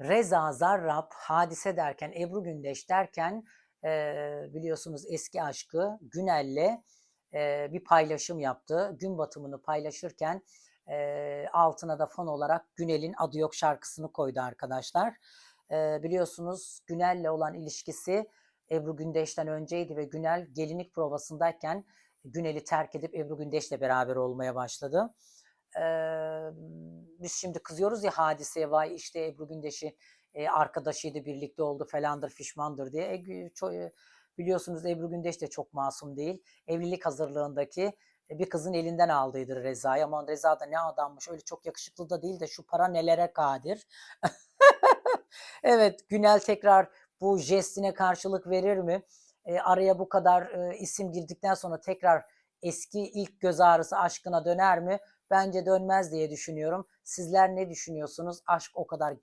Reza Zarrab, Hadise derken, Ebru Gündeş derken eee, biliyorsunuz eski aşkı Günel'le eee, bir paylaşım yaptı. Gün batımını paylaşırken eee, altına da fon olarak Günel'in Adı Yok şarkısını koydu arkadaşlar. Eee, biliyorsunuz Günel'le olan ilişkisi Ebru Gündeş'ten önceydi ve Günel gelinlik provasındayken Günel'i terk edip Ebru Gündeş'le beraber olmaya başladı. Eee, biz şimdi kızıyoruz ya hadiseye vay işte Ebru Gündeş'i e, arkadaşıydı birlikte oldu falandır fişmandır diye. E, ço- e, biliyorsunuz Ebru Gündeş de çok masum değil. Evlilik hazırlığındaki e, bir kızın elinden aldıydı Reza'yı. Aman Reza da ne adammış öyle çok yakışıklı da değil de şu para nelere kadir. Evet, Günel tekrar bu jestine karşılık verir mi? E, araya bu kadar e, isim girdikten sonra tekrar eski ilk göz ağrısı aşkına döner mi? Bence dönmez diye düşünüyorum. Sizler ne düşünüyorsunuz? Aşk o kadar